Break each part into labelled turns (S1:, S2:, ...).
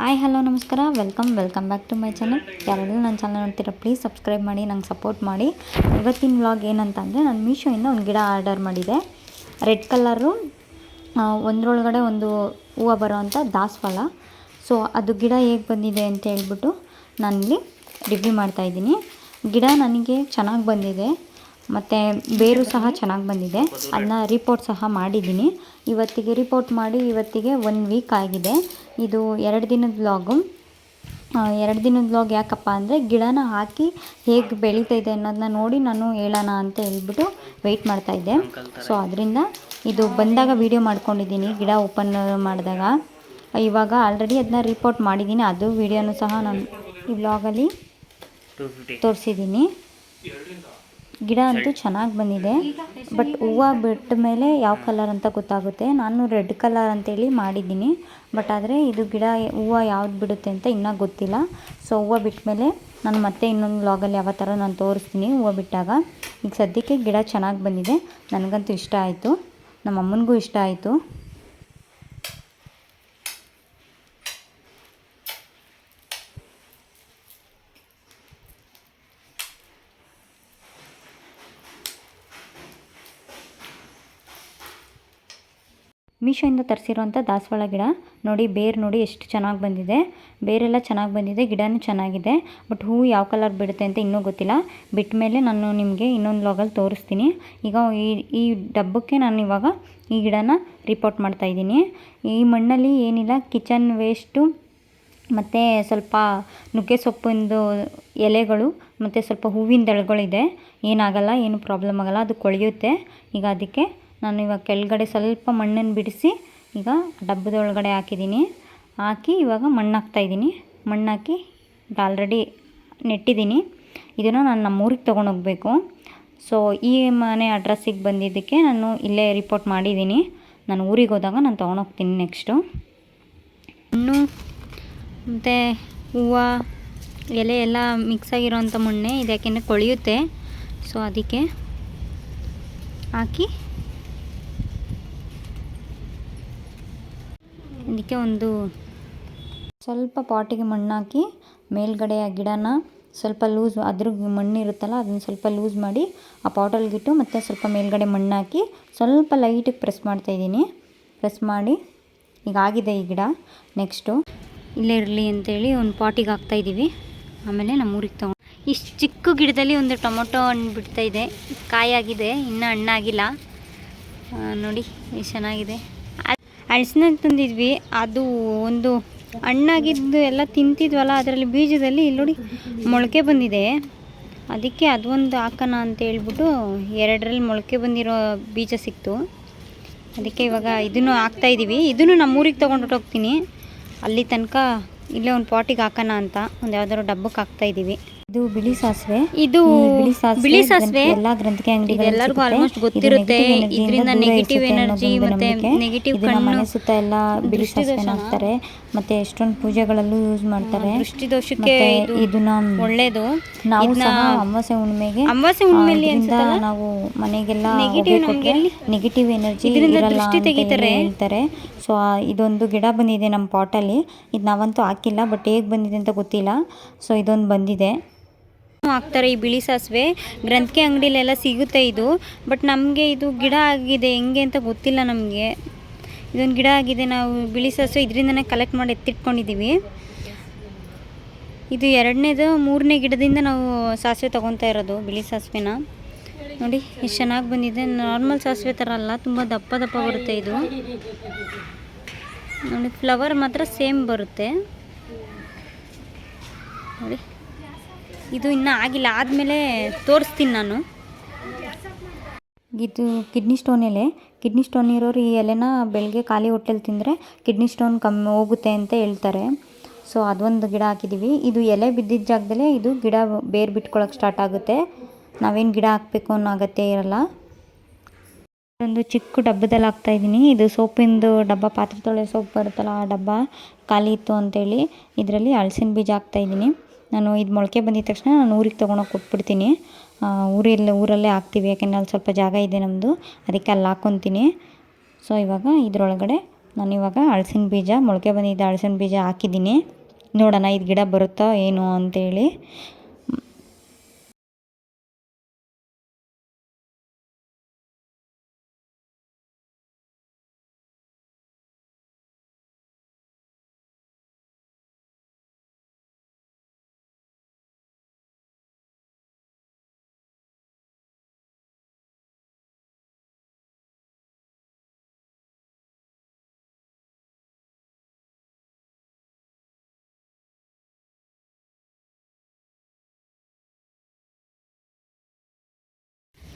S1: Hi hello ನಮಸ್ಕಾರ. Welcome welcome back to my channel ಯಾರೆಲ್ಲ ನನ್ನ ಚಾನಲ್ ನೋಡ್ತೀರಾ ಪ್ಲೀಸ್ ಸಬ್ಸ್ಕ್ರೈಬ್ ಮಾಡಿ, ನಂಗೆ ಸಪೋರ್ಟ್ ಮಾಡಿ. ಇವತ್ತಿನ ವ್ಲಾಗ್ ಏನಂತ ಅಂದರೆ ನಾನು ಮೀಶೋಯಿಂದ ಒಂದು ಗಿಡ ಆರ್ಡರ್ ಮಾಡಿದೆ. ರೆಡ್ ಕಲರು ಒಂದರೊಳಗಡೆ ಒಂದು ಹೂವು ಬರೋವಂಥ ದಾಸವಾಳ. ಸೊ ಅದು ಗಿಡ ಹೇಗೆ ಬಂದಿದೆ ಅಂತ ಹೇಳ್ಬಿಟ್ಟು ನಾನಿಲ್ಲಿ ರಿವ್ಯೂ ಮಾಡ್ತಾಯಿದ್ದೀನಿ ಗಿಡ ನನಗೆ ಚೆನ್ನಾಗಿ ಬಂದಿದೆ. ಮತ್ತು ಬೇರು ಸಹ ಚೆನ್ನಾಗಿ ಬಂದಿದೆ. ಅದನ್ನ ರಿಪೋರ್ಟ್ ಸಹ ಮಾಡಿದ್ದೀನಿ. ಇವತ್ತಿಗೆ ರಿಪೋರ್ಟ್ ಮಾಡಿ ಇವತ್ತಿಗೆ ಒನ್ ವೀಕ್ ಆಗಿದೆ. ಇದು ಎರಡು ದಿನದ ವ್ಲಾಗು ಎರಡು ದಿನದ ವ್ಲಾಗ್ ಯಾಕಪ್ಪ ಅಂದರೆ ಗಿಡನ ಹಾಕಿ ಹೇಗೆ ಬೆಳೀತೈತೆ ಅನ್ನೋದನ್ನ ನೋಡಿ ನಾನು ಹೇಳೋಣ ಅಂತ ಹೇಳ್ಬಿಟ್ಟು ವೆಯ್ಟ್ ಮಾಡ್ತಾಯಿದ್ದೆ ಸೊ ಅದರಿಂದ ಇದು ಬಂದಾಗ ವೀಡಿಯೋ ಮಾಡ್ಕೊಂಡಿದ್ದೀನಿ ಗಿಡ ಓಪನ್ ಮಾಡಿದಾಗ. ಇವಾಗ ಆಲ್ರೆಡಿ ಅದನ್ನ ರಿಪೋರ್ಟ್ ಮಾಡಿದ್ದೀನಿ. ಅದು ವೀಡಿಯೋನು ಸಹ ನಾನು ಈ ವ್ಲಾಗಲ್ಲಿ ತೋರಿಸಿದ್ದೀನಿ. ಗಿಡ ಅಂತೂ ಚೆನ್ನಾಗಿ ಬಂದಿದೆ. ಬಟ್ ಹೂವು ಬಿಟ್ಟ ಮೇಲೆ ಯಾವ ಕಲರ್ ಅಂತ ಗೊತ್ತಾಗುತ್ತೆ. ನಾನು ರೆಡ್ ಕಲರ್ ಅಂತೇಳಿ ಮಾಡಿದ್ದೀನಿ. ಬಟ್ ಆದರೆ ಇದು ಗಿಡ, ಹೂವು ಯಾವ್ದು ಬಿಡುತ್ತೆ ಅಂತ ಇನ್ನೂ ಗೊತ್ತಿಲ್ಲ. ಸೊ ಹೂವು ಬಿಟ್ಟ ಮೇಲೆ ನಾನು ಮತ್ತೆ ಇನ್ನೊಂದು ವ್ಲಾಗಲ್ಲಿ ಯಾವ ಥರ ನಾನು ತೋರಿಸ್ತೀನಿ. ಹೂವು ಬಿಟ್ಟಾಗ ಈಗ ಸದ್ಯಕ್ಕೆ ಗಿಡ ಚೆನ್ನಾಗಿ ಬಂದಿದೆ. ನನಗಂತೂ ಇಷ್ಟ ಆಯಿತು. ನಮ್ಮ ಅಮ್ಮನಿಗೂ ಇಷ್ಟ ಆಯಿತು. ಮೀಶೋಯಿಂದ ತರಿಸಿರುವಂಥ ದಾಸವಾಳ ಗಿಡ. ನೋಡಿ, ಬೇರು ನೋಡಿ ಎಷ್ಟು ಚೆನ್ನಾಗಿ ಬಂದಿದೆ. ಬೇರೆಲ್ಲ ಚೆನ್ನಾಗಿ ಬಂದಿದೆ, ಗಿಡನೂ ಚೆನ್ನಾಗಿದೆ. ಬಟ್ ಹೂವು ಯಾವ ಕಲರ್ ಬಿಡುತ್ತೆ ಅಂತ ಇನ್ನೂ ಗೊತ್ತಿಲ್ಲ. ಬಿಟ್ಟ ಮೇಲೆ ನಾನು ನಿಮಗೆ ಇನ್ನೊಂದು ಲಾಗಲ್ಲಿ ತೋರಿಸ್ತೀನಿ. ಈಗ ಈ ಈ ಡಬ್ಬಕ್ಕೆ ನಾನು ಇವಾಗ ಈ ಗಿಡನ ರಿಪೋರ್ಟ್ ಮಾಡ್ತಾಯಿದ್ದೀನಿ ಈ ಮಣ್ಣಲ್ಲಿ ಏನಿಲ್ಲ ಕಿಚನ್ ವೇಸ್ಟು ಮತ್ತು ಸ್ವಲ್ಪ ನುಗ್ಗೆ ಸೊಪ್ಪಿಂದು ಎಲೆಗಳು ಮತ್ತು ಸ್ವಲ್ಪ ಹೂವಿನ ದಳಗಳಿದೆ. ಏನಾಗಲ್ಲ, ಏನು ಪ್ರಾಬ್ಲಮ್ ಆಗಲ್ಲ, ಅದು ಕೊಳೆಯುತ್ತೆ. ಈಗ ಅದಕ್ಕೆ ನಾನು ಇವಾಗ ಕೆಳಗಡೆ ಸ್ವಲ್ಪ ಮಣ್ಣನ್ನು ಬಿಡಿಸಿ ಈಗ ಡಬ್ಬದೊಳಗಡೆ ಹಾಕಿದ್ದೀನಿ. ಹಾಕಿ ಇವಾಗ ಮಣ್ಣು ಹಾಕ್ತಾಯಿದ್ದೀನಿ ಮಣ್ಣು ಹಾಕಿ ಆಲ್ರೆಡಿ ನೆಟ್ಟಿದ್ದೀನಿ. ಇದನ್ನು ನಾನು ನಮ್ಮೂರಿಗೆ ತೊಗೊಂಡೋಗ್ಬೇಕು. ಸೊ ಈ ಮನೆ ಅಡ್ರೆಸ್ಸಿಗೆ ಬಂದಿದ್ದಕ್ಕೆ ನಾನು ಇಲ್ಲೇ ರಿಪೋರ್ಟ್ ಮಾಡಿದ್ದೀನಿ. ನಾನು ಊರಿಗೆ ಹೋದಾಗ ನಾನು ತೊಗೊಂಡೋಗ್ತೀನಿ ನೆಕ್ಸ್ಟು ಮಣ್ಣು, ಮತ್ತು ಹೂವು, ಎಲೆ ಎಲ್ಲ ಮಿಕ್ಸ್ ಆಗಿರೋವಂಥ ಮಣ್ಣೆ ಇದು ಯಾಕೆಂದರೆ ಕೊಳೆಯುತ್ತೆ. ಸೊ ಅದಕ್ಕೆ ಹಾಕಿ ಅದಕ್ಕೆ ಒಂದು ಸ್ವಲ್ಪ ಪಾಟಿಗೆ ಮಣ್ಣು ಹಾಕಿ ಮೇಲ್ಗಡೆ ಆ ಗಿಡನ ಸ್ವಲ್ಪ ಲೂಸ್ ಅದ್ರ ಮಣ್ಣು ಇರುತ್ತಲ್ಲ ಅದನ್ನ ಸ್ವಲ್ಪ ಲೂಸ್ ಮಾಡಿ ಆ ಪಾಟಲ್ಗಿಟ್ಟು ಮತ್ತು ಸ್ವಲ್ಪ ಮೇಲ್ಗಡೆ ಮಣ್ಣು ಹಾಕಿ ಸ್ವಲ್ಪ ಲೈಟಿಗೆ ಪ್ರೆಸ್ ಮಾಡ್ತಾ ಮಾಡ್ತಾಯಿದ್ದೀನಿ ಪ್ರೆಸ್ ಮಾಡಿ ಈಗ ಆಗಿದೆ ಈ ಗಿಡ. ನೆಕ್ಸ್ಟು ಇಲ್ಲೇ ಇರಲಿ ಅಂತೇಳಿ ಒಂದು ಪಾಟಿಗೆ ಹಾಕ್ತಾಯಿದ್ದೀವಿ ಆಮೇಲೆ ನಮ್ಮ ಊರಿಗೆ ತೊಗೊಂಡು ಇಷ್ಟು ಚಿಕ್ಕ ಗಿಡದಲ್ಲಿ ಒಂದು ಟೊಮೊಟೊ ಹಣ್ಣು ಬಿಡ್ತಾ ಇದೆ. ಕಾಯಾಗಿದೆ, ಇನ್ನೂ ಹಣ್ಣಾಗಿಲ್ಲ. ನೋಡಿ ಎಷ್ಟು ಚೆನ್ನಾಗಿದೆ. ಹಳ್ಸಿನ ತಂದಿದ್ವಿ. ಅದು ಒಂದು ಹಣ್ಣಾಗಿದ್ದು ಎಲ್ಲ ತಿಂತಿದ್ವಲ್ಲ, ಅದರಲ್ಲಿ ಬೀಜದಲ್ಲಿ ಇಲ್ಲಿ ನೋಡಿ ಮೊಳಕೆ ಬಂದಿದೆ. ಅದಕ್ಕೆ ಅದೊಂದು ಹಾಕೋಣ ಅಂತ ಹೇಳ್ಬಿಟ್ಟು ಎರಡರಲ್ಲಿ ಮೊಳಕೆ ಬಂದಿರೋ ಬೀಜ ಸಿಕ್ತು. ಅದಕ್ಕೆ ಇವಾಗ ಇದನ್ನು ಹಾಕ್ತಾಯಿದ್ದೀವಿ ಇದನ್ನು ನಮ್ಮೂರಿಗೆ ತೊಗೊಂಡು ಹೋಗ್ತೀನಿ. ಅಲ್ಲಿ ತನಕ ಇಲ್ಲೇ ಒಂದು ಪಾಟಿಗೆ ಹಾಕೋಣ ಅಂತ. ಒಂದು ಯಾವ್ದಾದ್ರು ಡಬ್ಬಕ್ಕೆ ಹಾಕ್ತಾ ಇದ್ದೀವಿ ಇದು ಬಿಳಿ ಸಾಸಿವೆ. ಇದು ಬಿಳಿ ಸಾಸಿವೆ ಎಲ್ಲಾ ಗ್ರಂಥಿಕೆ ಅಂಗಡಿ ಎಲ್ಲರಿಗೂ ಆಲ್ಮೋಸ್ಟ್ ಗೊತ್ತಿರುತ್ತೆ. ಇದರಿಂದ ನೆಗೆಟಿವ್ ಎನರ್ಜಿ ಮತ್ತೆ ನೆಗೆಟಿವ್ ಕಣ್ಣು ಸುತ್ತ ಎಲ್ಲ ಬಿಳಿ ಸಾಸಿವೆ ಹಾಕ್ತಾರೆ. ಮತ್ತೆ ಎಷ್ಟೊಂದು ಪೂಜೆಗಳಲ್ಲೂ ಯೂಸ್ ಮಾಡ್ತಾರೆ. ದೃಷ್ಟಿ ದೋಷಕ್ಕೆ ಇದನ್ನ ಒಳ್ಳೇದು. ನಾವು ಸಹ ಅಮಾವಾಸ್ಯೆ ಹುಣ್ಣಿಮೆಗೆ ಅಮಾವಾಸ್ಯೆ ಹುಣ್ಣಿಮೆಯಲ್ಲಿ ನಾವು ಮನೆಗೆಲ್ಲ ನೆಗೆಟಿವ್ ಎನರ್ಜಿ ದೃಷ್ಟಿ ತೆಗಿತಾರೆ. ಹೇಳ್ತಾರೆ. ಸೊ ಇದೊಂದು ಗಿಡ ಬಂದಿದೆ ನಮ್ಮ ಪಾಟಲ್ಲಿ ಇದು ನಾವಂತೂ ಹಾಕಿಲ್ಲ ಬಟ್ ಹೇಗೆ ಬಂದಿದೆ ಅಂತ ಗೊತ್ತಿಲ್ಲ. ಸೊ ಇದೊಂದು ಬಂದಿದೆ. ಹಾಕ್ತಾರೆ ಈ ಬಿಳಿ ಸಾಸಿವೆ. ಗ್ರಂಥಿಗೆ ಅಂಗಡಿಲೆಲ್ಲ ಸಿಗುತ್ತೆ ಇದು. ಬಟ್ ನಮಗೆ ಇದು ಗಿಡ ಆಗಿದೆ, ಹೆಂಗೆ ಅಂತ ಗೊತ್ತಿಲ್ಲ ನಮಗೆ. ಇದೊಂದು ಗಿಡ ಆಗಿದೆ, ನಾವು ಬಿಳಿ ಸಾಸಿವೆ ಇದರಿಂದನೇ ಕಲೆಕ್ಟ್ ಮಾಡಿ ಎತ್ತಿಟ್ಕೊಂಡಿದ್ದೀವಿ ಇದು ಎರಡನೇದು, ಮೂರನೇ ಗಿಡದಿಂದ ನಾವು ಸಾಸಿವೆ ತೊಗೊತಾ ಇರೋದು, ಬಿಳಿ ಸಾಸಿವೆನ. ನೋಡಿ, ಎಷ್ಟು ಚೆನ್ನಾಗಿ ಬಂದಿದೆ. ನಾರ್ಮಲ್ ಸಾಸಿವೆ ಥರ ಅಲ್ಲ, ತುಂಬ ದಪ್ಪ ದಪ್ಪ ಬರುತ್ತೆ ಇದು. ನೋಡಿ, ಫ್ಲವರ್ ಮಾತ್ರ ಸೇಮ್ ಬರುತ್ತೆ. ನೋಡಿ. ಇದು ಇನ್ನೂ ಆಗಿಲ್ಲ. ಆದಮೇಲೆ ತೋರಿಸ್ತೀನಿ ನಾನು. ಇದು ಕಿಡ್ನಿ ಸ್ಟೋನ್ ಎಲೆ. ಕಿಡ್ನಿ ಸ್ಟೋನ್ ಇರೋರು ಈ ಎಲೆನ ಬೆಳಗ್ಗೆ ಖಾಲಿ ಹೊಟ್ಟೆಲಿ ತಿಂದರೆ ಕಿಡ್ನಿ ಸ್ಟೋನ್ ಕಮ್ಮಿ ಹೋಗುತ್ತೆ ಅಂತ ಹೇಳ್ತಾರೆ. ಸೊ, ಅದೊಂದು ಗಿಡ ಹಾಕಿದ್ದೀವಿ ಇದು ಎಲೆ ಬಿದ್ದಿದ್ದ ಜಾಗದಲ್ಲೇ ಇದು ಗಿಡ ಬೇರು ಬಿಟ್ಕೊಳಕ್ಕೆ ಸ್ಟಾರ್ಟ್ ಆಗುತ್ತೆ. ನಾವೇನು ಗಿಡ ಹಾಕಬೇಕು ಅನ್ನೋ ಅಗತ್ಯ ಇರಲ್ಲ. ಒಂದು ಚಿಕ್ಕ ಡಬ್ಬದಲ್ಲಿ ಹಾಕ್ತಾ ಇದ್ದೀನಿ ಇದು ಸೋಪಿಂದು ಡಬ್ಬ, ಪಾತ್ರೆ ತೊಳೆ ಸೋಪ್ ಬರುತ್ತಲ್ಲ ಆ ಡಬ್ಬ ಖಾಲಿ ಇತ್ತು ಅಂತೇಳಿ ಇದರಲ್ಲಿ ಹಲಸಿನ ಬೀಜ ಹಾಕ್ತಾ ಇದ್ದೀನಿ ನಾನು ಇದು ಮೊಳಕೆ ಬಂದಿದ ತಕ್ಷಣ ನಾನು ಊರಿಗೆ ತೊಗೊಂಡೋಗಿ ಕೊಟ್ಬಿಡ್ತೀನಿ. ಊರಿಲ್ಲ ಊರಲ್ಲಿ ಹಾಕ್ತೀವಿ, ಯಾಕೆಂದರೆ ಅಲ್ಲಿ ಸ್ವಲ್ಪ ಜಾಗ ಇದೆ ನಮ್ಮದು ಅದಕ್ಕೆ ಅಲ್ಲಿ ಹಾಕ್ಕೊತೀನಿ ಸೊ ಇವಾಗ ಇದರೊಳಗಡೆ
S2: ನಾನು ಇವಾಗ ಹಳಸಿನ ಬೀಜ, ಮೊಳಕೆ ಬಂದಿದ್ದ ಹಳಸಿನ ಬೀಜ ಹಾಕಿದ್ದೀನಿ. ನೋಡೋಣ, ಇದು ಗಿಡ ಬರುತ್ತೋ, ಏನು ಅಂತೇಳಿ.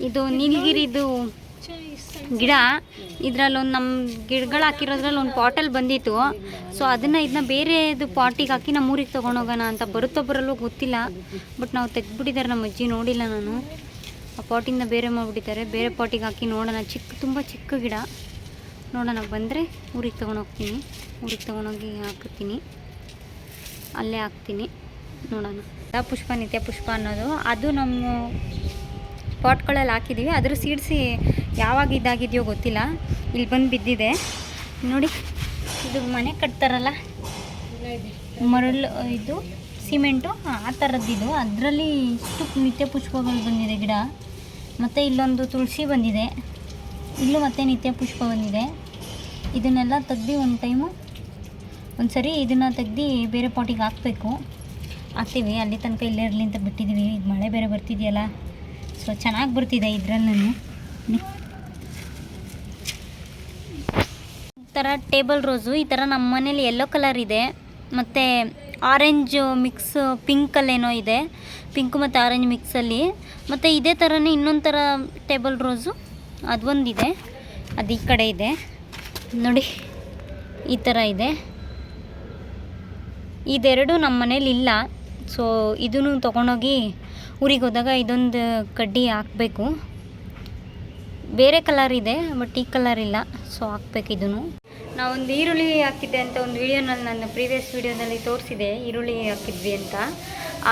S2: ಇದು ನೀಲಗಿರಿದು ಗಿಡ. ಇದರಲ್ಲಿ ಒಂದು ನಮ್ಮ ಗಿಡಗಳು ಹಾಕಿರೋದ್ರಲ್ಲಿ ಒಂದು ಪಾಟಲ್ಲಿ ಬಂದಿತ್ತು. ಸೊ ಅದನ್ನು ಇದನ್ನ ಬೇರೆದು ಪಾಟಿಗೆ ಹಾಕಿ ನಮ್ಮ ಊರಿಗೆ ತೊಗೊಂಡೋಗೋಣ ಅಂತ ಬರುತ್ತೋ ಬರಲ್ಲೋ ಗೊತ್ತಿಲ್ಲ. ಬಟ್ ನಾವು ತೆಗ್ದುಬಿಟ್ಟಿದ್ದಾರೆ ನಮ್ಮ ಅಜ್ಜಿ, ನೋಡಿಲ್ಲ ನಾನು. ಆ ಪಾಟಿಂದ ಬೇರೆ ಮಾಡಿಬಿಟ್ಟಿದ್ದಾರೆ. ಬೇರೆ ಪಾಟಿಗೆ ಹಾಕಿ ನೋಡೋಣ. ಚಿಕ್ಕ ತುಂಬ ಚಿಕ್ಕ ಗಿಡ. ನೋಡೋಣ, ಬಂದರೆ ಊರಿಗೆ ತೊಗೊಂಡೋಗ್ತೀನಿ. ಊರಿಗೆ ತೊಗೊಂಡೋಗಿ ಹಾಕ್ತೀನಿ ಅಲ್ಲೇ ಹಾಕ್ತೀನಿ. ನೋಡೋಣ. ಪುಷ್ಪ ನಿತ್ಯ ಪುಷ್ಪ ಅನ್ನೋದು. ಅದು ನಮ್ಮ ಪಾಟ್ಗಳಲ್ಲಿ ಹಾಕಿದ್ದೀವಿ. ಅದ್ರ ಸೀಡ್ಸಿ ಯಾವಾಗ ಇದಾಗಿದೆಯೋ ಗೊತ್ತಿಲ್ಲ. ಇಲ್ಲಿ ಬಂದು ಬಿದ್ದಿದೆ. ನೋಡಿ, ಇದು ಮನೆ ಕಟ್ತಾರಲ್ಲ? ಮರಳು, ಇದು ಸಿಮೆಂಟು. ಆ ಥರದ್ದಿದು ಅದರಲ್ಲಿ ಇಷ್ಟು ನಿತ್ಯ ಪುಷ್ಪಗಳು ಬಂದಿದೆ ಗಿಡ. ಮತ್ತು ಇಲ್ಲೊಂದು ತುಳಸಿ ಬಂದಿದೆ. ಇಲ್ಲೂ ಮತ್ತೆ ನಿತ್ಯ ಪುಷ್ಪ ಬಂದಿದೆ. ಇದನ್ನೆಲ್ಲ ತೆಗ್ದು ಒಂದು ಟೈಮು ಒಂದು ಸರಿ ಇದನ್ನು ತೆಗ್ದು ಬೇರೆ ಪಾಟಿಗೆ ಹಾಕಬೇಕು. ಹಾಕ್ತೀವಿ. ಅಲ್ಲಿ ತನಕ ಇಲ್ಲೇ ಇರಲಿ ಅಂತ ಬಿಟ್ಟಿದ್ದೀವಿ ಇದು ಮಳೆ ಬೇರೆ ಬರ್ತಿದೆಯಲ್ಲ. ಸೊ ಚೆನ್ನಾಗಿ ಬರ್ತಿದೆ ಇದರಲ್ಲೂ ಈ ಥರ ಟೇಬಲ್ ರೋಸು, ಈ ಥರ ನಮ್ಮ ಮನೇಲಿ ಯೆಲ್ಲೋ ಕಲರ್ ಇದೆ. ಮತ್ತು ಆರೆಂಜ್ ಮಿಕ್ಸ್ ಪಿಂಕಲ್ಲೇನೋ ಇದೆ. ಪಿಂಕು ಮತ್ತು ಆರೆಂಜ್ ಮಿಕ್ಸಲ್ಲಿ ಮತ್ತು ಇದೇ ಥರನೇ ಇನ್ನೊಂದು ಥರ ಟೇಬಲ್ ರೋಸು, ಅದೊಂದಿದೆ. ಅದು ಈ ಕಡೆ ಇದೆ. ನೋಡಿ, ಈ ಥರ ಇದೆ. ಇದೆರಡು ನಮ್ಮ ಮನೇಲಿ ಇಲ್ಲ. ಸೊ ಇದನ್ನು ತೊಗೊಂಡೋಗಿ ಊರಿಗೆ ಹೋದಾಗ ಇದೊಂದು ಕಡ್ಡಿ ಹಾಕಬೇಕು. ಬೇರೆ ಕಲರ್ ಇದೆ ಬಟ್ ಈ ಕಲರ್ ಇಲ್ಲ. ಸೊ ಹಾಕ್ಬೇಕು ಇದನ್ನು. ನಾವೊಂದು ಈರುಳ್ಳಿ ಹಾಕಿದ್ದೆ ಅಂತ ಒಂದು ವಿಡಿಯೋನಲ್ಲಿ ನನ್ನ ಪ್ರೀವಿಯಸ್ ವಿಡಿಯೋದಲ್ಲಿ ತೋರಿಸಿದೆ, ಈರುಳ್ಳಿ ಹಾಕಿದ್ವಿ ಅಂತ.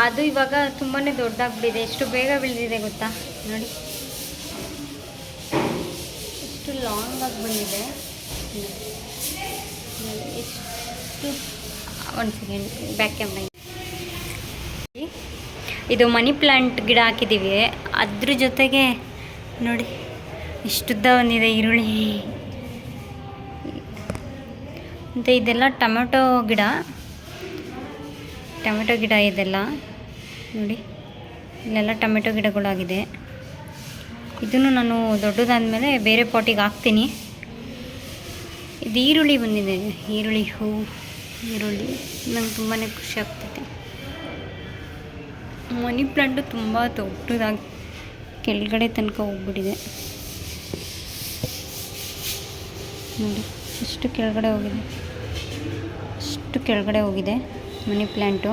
S2: ಅದು ಇವಾಗ ತುಂಬಾ ದೊಡ್ಡದಾಗ್ಬಿಟ್ಟಿದೆ. ಎಷ್ಟು ಬೇಗ ಬೆಳೆದಿದೆ ಗೊತ್ತಾ? ನೋಡಿ. ಎಷ್ಟು ಲಾಂಗ್ ಆಗಿ ಬಂದಿದೆ. ಎಷ್ಟು ಒಂದು ಸೆಕೆಂಡ್ ಬ್ಯಾಕ್ ಕ್ಯಾಮ್ರಾ ಇದು ಮನಿ ಪ್ಲಾಂಟ್ ಗಿಡ ಹಾಕಿದ್ದೀವಿ. ಅದ್ರ ಜೊತೆಗೆ ನೋಡಿ, ಇಷ್ಟುದ್ದ ಒಂದಿದೆ ಈರುಳ್ಳಿ. ಮತ್ತು ಇದೆಲ್ಲ ಟೊಮೆಟೊ ಗಿಡ. ಟೊಮೆಟೊ ಗಿಡ ಇದೆಲ್ಲ. ನೋಡಿ, ಇಲ್ಲೆಲ್ಲ ಟೊಮೆಟೊ ಗಿಡಗಳಾಗಿದೆ. ಇದನ್ನು ನಾನು ದೊಡ್ಡದಾದಮೇಲೆ ಬೇರೆ ಪಾಟಿಗೆ ಹಾಕ್ತೀನಿ. ಇದು ಈರುಳ್ಳಿ ಬಂದಿದೆ. ಈರುಳ್ಳಿ ಹೂ, ಈರುಳ್ಳಿ. ನಂಗೆ ತುಂಬಾ ಖುಷಿ ಆಗ್ತೈತೆ ಮನಿ ಪ್ಲಾಂಟು ತುಂಬ ದೊಡ್ಡದಾಗಿ ಕೆಳಗಡೆ ತನಕ ಹೋಗ್ಬಿಟ್ಟಿದೆ. ನೋಡಿ ಎಷ್ಟು ಕೆಳಗಡೆ ಹೋಗಿದೆ. ಅಷ್ಟು ಕೆಳಗಡೆ ಹೋಗಿದೆ ಮನಿ ಪ್ಲ್ಯಾಂಟು